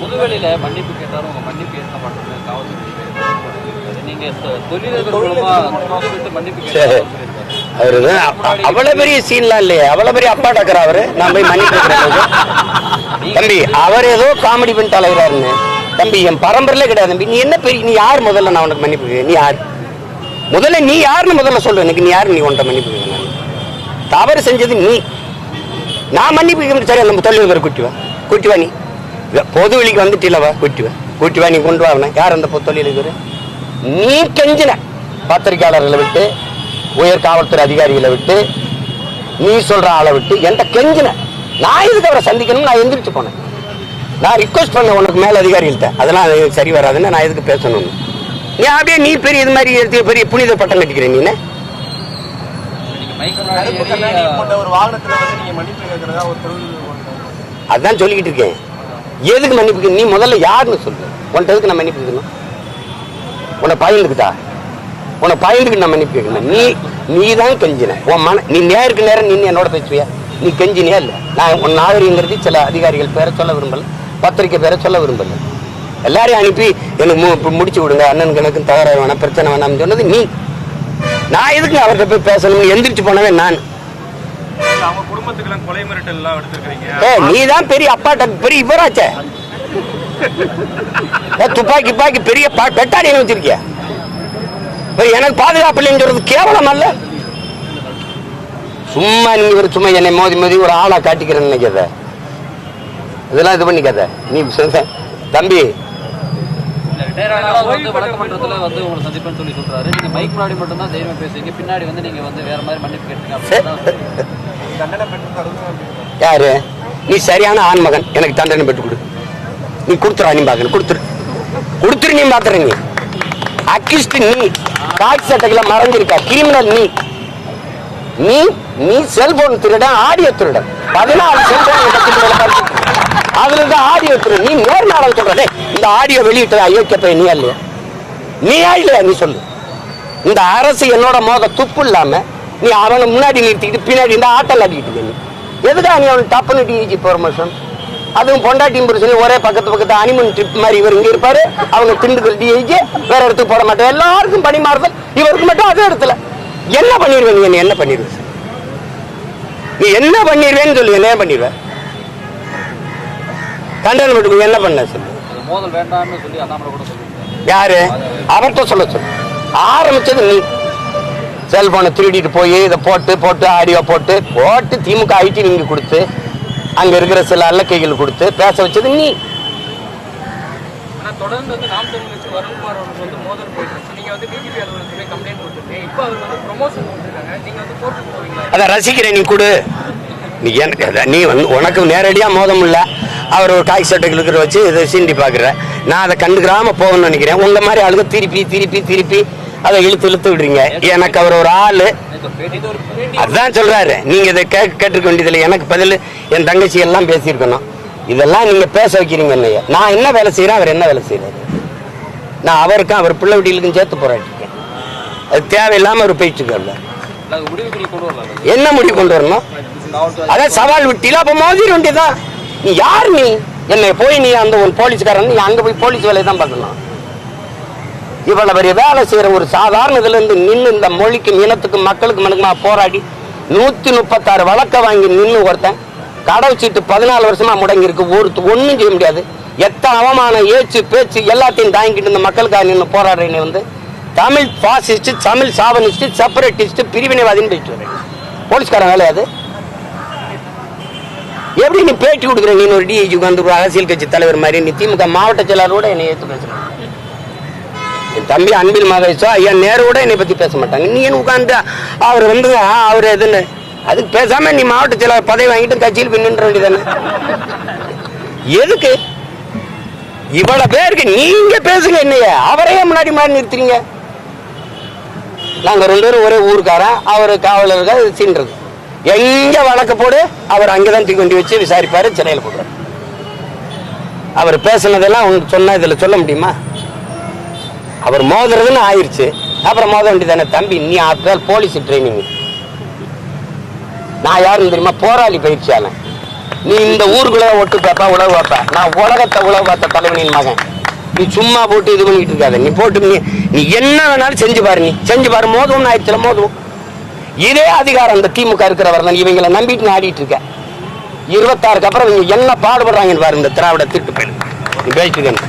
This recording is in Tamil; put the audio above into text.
புதுவெளியில மன்னிப்பு கேட்டாலும் உங்க மன்னிப்பு ஏற்க மாட்டேங்குது காவல்துறை நீங்க தொ- தொழிலதிபர் மூலமா விட்டு மன்னிப்பு கேட்டாலும். அவரு அவ்வளவு பெரிய சீன்லாம் இல்லையே. அவ்வளவு பெரிய அப்பா டக்கர் அவரு. நான் போய் மன்னிப்பு தம்பி அவர் ஏதோ காமெடி பண்ணிட்டு அலைகிறாருன்னு தம்பி என் பரம்பரையிலே கிடையாது. தம்பி நீ என்ன பெரிய நீ யார் முதல்ல நான் உனக்கு மன்னிப்பு? நீ யார்? முதல்ல நீ யாருன்னு முதல்ல சொல்லு. எனக்கு நீ யாரு? நீ உன்ட்ட மன்னிப்பு கேட்கணும் தவறு செஞ்சது நீ. நான் மன்னிப்பு சரி நம்ம தொழிலதிபர் குட்டிவா குட்டிவா நீ. பொது வெளிக்கு வந்துட்டில்லவா குட்டிவா குட்டிவா நீ கொண்டு வா அவனை. யார் அந்த பொ- தொழிலதிபர் நீ கெஞ்சின. பத்திரிகையாளர்களை விட்டு உயர் காவல்துறை அதிகாரிகளை விட்டு நீ சொல்ற ஆளை விட்டு என்கிட்ட கெஞ்சின. நான் எதுக்கு அவரை சந்திக்கணும் நான் எந்திரிச்சு போனேன். நான் ரிக்வஸ்ட் பண்ணேன் உனக்கு மேல அதிகாரிகள்ட்ட அதெல்லாம் எனக்கு சரி வராதுன்னு நான் எதுக்கு பேசணும்னு நீ அப்படியே நீ பெரிய இது மாதிரி எடுத்து பெரிய புனித பட்டம் கட்டிக்கிறேன் நீ அதான் சொல்லிக்கிட்டு இருக்கேன். எதுக்கு மன்னிப்பு நீ முதல்ல யாருன்னு சொல்லு. உன்ட்ட எதுக்கு நான் மன்னிப்பு கேட்கணும்? உன்னை பயந்துக்கிட்டா உன்னை பயந்துக்கு நான் மன்னிப்பு கேட்கணும். நீ நீ தான் கெஞ்சின. உன் மன நீ நேருக்கு நேரம் நின்று என்னோட பேசுவியா? நீ கெஞ்சினியா இல்லை? நான் உன் நாகரிகங்கிறது சில அதிகாரிகள் பேரை சொல்ல விரும்பல பத்திரிக்கை பேரை சொல்ல விரும்பல. எல்லாரையும் அனுப்பி எனக்கு மு- முடிச்சு விடுங்க அண்ணன் கணக்கு தகராறு வேணாம் பிரச்சனை வேணாம்னு சொன்னது நீ. நான் எதுக்கு அவர்கிட்ட போய் பேசணும்னு எந்திரிச்சு போனவே நான். அவங்க குடும்பத்துக்கு கொலை மிரட்டல் எல்லாம் நீ தான் பெரிய அப்பாட்ட பெரிய இவராச்சே. ஏ, துப்பாக்கி துப்பாக்கி பெரிய பெட்டாடி பெட்டாரி வச்சிருக்கியா. எனக்கு பாதுகாப்பு இல்லைன்னு சொல்றது கேவலம் அல்ல. சும்மா நீ ஒரு சும்மா என்னை மோதி மோதி ஒரு ஆளா காட்டிக்கிறேன்னு நினைக்காத. இதெல்லாம் இது பண்ணிக்காத. நீ தம்பி வந்து வழக்கமன்றத்துல வந்து உங்களை சந்திப்பேன்னு சொல்லி சொல்றாரு. நீங்க மைக் முன்னாடி மட்டும் தான் தைரியமா பேசுவீங்க. பின்னாடி வந்து நீங்க வந்து வேற மாதிரி மன்னிப்பு அப்படின்னு யாரு? நீ சரியான ஆண்மகன் எனக்கு தண்டனை பெற்று கொடு. நீ கொடுத்துறா நீ பார்க்கணும் கொடுத்துரு. கொடுத்துரு நீ பாத்துற நீ. அக்கிஸ்ட் நீ. காட்சி சட்டைகளை மறைஞ்சிருக்க கிரிமினல் நீ. நீ நீ செல்போன் திருடன் ஆடியோ திருடன் பதினாலு செல்போன் அதுல இருந்து ஆடியோ திருடன் நீ நேர்நாளம் சொல்ற இந்த ஆடியோ வெளியிட்ட அயோக்கிய பையன் நீ இல்லையா? நீயா இல்லையா? நீ சொல்லு. இந்த அரசு என்னோட மோத துப்பு இல்லாம நீ அவனை முன்னாடி நிறுத்திக்கிட்டு பின்னாடி இந்த ஆட்டல் ஆடிக்கிட்டு நீ. எதுக்கா நீ அவனுக்கு டப்புன்னு டிஜி ப்ரொமோஷன் அதுவும் பொண்டாட்டி புருஷனையும் ஒரே பக்கத்து பக்கத்து அனிமன் ட்ரிப் மாதிரி இவர் இங்க இருப்பாரு. அவங்க திண்டுக்கல் டிஐஜி வேற இடத்துக்கு போட மாட்டேன் எல்லாருக்கும் பணி மாறுதல். இவருக்கு மட்டும் அதே இடத்துல. என்ன பண்ணிடுவேன் நீ? என்ன பண்ணிடுவேன் நீ என்ன பண்ணிடுவேன்னு சொல்லு என்ன பண்ணிடுவேன் கண்டன மட்டும் என்ன பண்ண சொல்லு? மோதல் வேண்டாம்னு சொல்லி அண்ணாமலை கூட யாரு? அவர்கிட்ட சொல்ல சொல்லு. ஆரம்பிச்சது நீ. செல்போனை திருடிட்டு போய் இதை போட்டு போட்டு ஆடியோ போட்டு போட்டு திமுக ஐடி நீங்க கொடுத்து அங்க இருக்கிற சில அல்லக்கைகள் கொடுத்து பேச வச்சது நீ. தொடர்ந்து வந்து நாம் தமிழ் கட்சி வருண்குமார் அவர்கள் வந்து மோதல் போயிட்டு இருக்கு. நீங்க வந்து டிஜிபி அலுவலகத்துல போய் கம்ப்ளைண்ட் கொடுத்துருக்கீங்க இப்போ அவர் வந்து ப்ரொமோஷன் கொடுத்துருக்காங்க நீங்க வந்து கோர்ட்டுக்கு போவீங்களா? அதை ரசிக்கிறேன் நீ கொடு. நீ எனக்கு நீ வந்து உனக்கு நேரடியாக மோதம் இல்லை அவர் ஒரு காய் சட்டைகள் இருக்கிற வச்சு இதை சீண்டி பார்க்குற நான் அதை கண்டுக்கிறாம போகணும்னு நினைக்கிறேன். உங்க மாதிரி ஆளுங்க திருப்பி திருப்பி திருப்பி அதை இழுத்து இழுத்து விடுறீங்க. எனக்கு அவர் ஒரு ஆளு. அதான் சொல்றாரு. நீங்க இதை கேட்க கேட்டிருக்க வேண்டியதில்லை எனக்கு பதில் என் தங்கச்சி எல்லாம் பேசியிருக்கணும். இதெல்லாம் நீங்க பேச வைக்கிறீங்க என்னைய நான் என்ன வேலை செய்யறேன் அவர் என்ன வேலை செய்யறாரு நான் அவருக்கும் அவர் பிள்ளை வீட்டிலுக்கும் சேர்த்து போராட்டிருக்கேன் அது தேவையில்லாம அவர் போயிட்டு இருக்காருல்ல அது முடிவுக்கு நீ கொண்டு வரலாம் என்ன முடிவு கொண்டு வரணும்? அதான் சவால் விட்டில? அப்ப மோதிர வேண்டியதான் நீ யார் நீ? என்னை போய் நீ அந்த ஒரு போலீஸ்காரன் நீ அங்க போய் போலீஸ் வேலையை தான் பார்க்கலாம். இவ்வளவு பெரிய வேலை செய்யற ஒரு சாதாரண இதுலேருந்து நின்று இந்த மொழிக்கு இனத்துக்கு மக்களுக்கு மனுக்குமா போராடி நூத்தி முப்பத்தாறு வழக்க வாங்கி நின்று ஒருத்தன் கடவுள் சீட்டு பதினாலு வருஷமா முடங்கியிருக்கு ஒரு ஒன்றும் செய்ய முடியாது. எத்தனை அவமானம் ஏச்சு பேச்சு எல்லாத்தையும் தாங்கிட்டு இந்த மக்களுக்காக நின்று போராடுறேன்னு வந்து Tamil fascist Tamil chauvinist separatist பிரிவினைவாதின்னு பேசிட்டு வரேன் போலீஸ்காரன் வேலையாது அது. எப்படி நீ பேட்டி கொடுக்குற நீ ஒரு டிஐஜி உட்காந்து ஒரு அரசியல் கட்சி தலைவர் மாதிரி நீ திமுக மாவட்ட செயலாளரோட என்னை ஏற்று பேசுற என் தம்பி அன்பில் மகேஷோ ஐயா நேரோட என்னை பத்தி பேச மாட்டாங்க. நீ என்ன உட்காந்து அவர் வந்து அவர் எதுன்னு? அதுக்கு பேசாம நீ மாவட்ட செயலாளர் பதவி வாங்கிட்டு கட்சியில் போய் நின்ற வேண்டியதானே எதுக்கு? இவ்வளவு பேருக்கு நீங்க பேசுங்க என்னைய. அவரையே முன்னாடி மாதிரி நிறுத்துறீங்க. நாங்க ரெண்டு பேரும் ஒரே ஊருக்காரன் அவர் காவலர்கள் சீன்றது. எங்க வழக்கு போடு அவர் அங்கதான் தூக்கி வச்சு விசாரிப்பாரு சென்னையில் போடுறாரு அவர் பேசுனதெல்லாம் உங்களுக்கு சொன்னா இதுல சொல்ல முடியுமா? அவர் மோதுறதுன்னு ஆயிருச்சு. அப்புறம் மோத வேண்டியதானே தம்பி? நீ ஆத்தால் போலீஸ் ட்ரைனிங் நான் யாருன்னு தெரியுமா? போராளி பயிற்சியாளன். நீ இந்த ஊருக்குள்ள ஒட்டு பேப்பா உழவு பார்ப்ப நான் உலகத்தை உழவு பார்த்த தலைவனின் மகன். நீ சும்மா போட்டு இது பண்ணிட்டு இருக்காத. நீ போட்டு நீ என்ன வேணாலும் செஞ்சு பாரு நீ. செஞ்சு பாரு. மோதும் ஆயிடுச்சுல மோதுவோம். இதே அதிகாரம் இந்த திமுக இருக்கிறவர் இவங்களை நம்பிட்டு நீ ஆடிட்டு இருக்க இருபத்தாறுக்கு அப்புறம் இவங்க என்ன பாடுபடுறாங்கன்னு பாரு இந்த திராவிட திட்டு பேர் நீ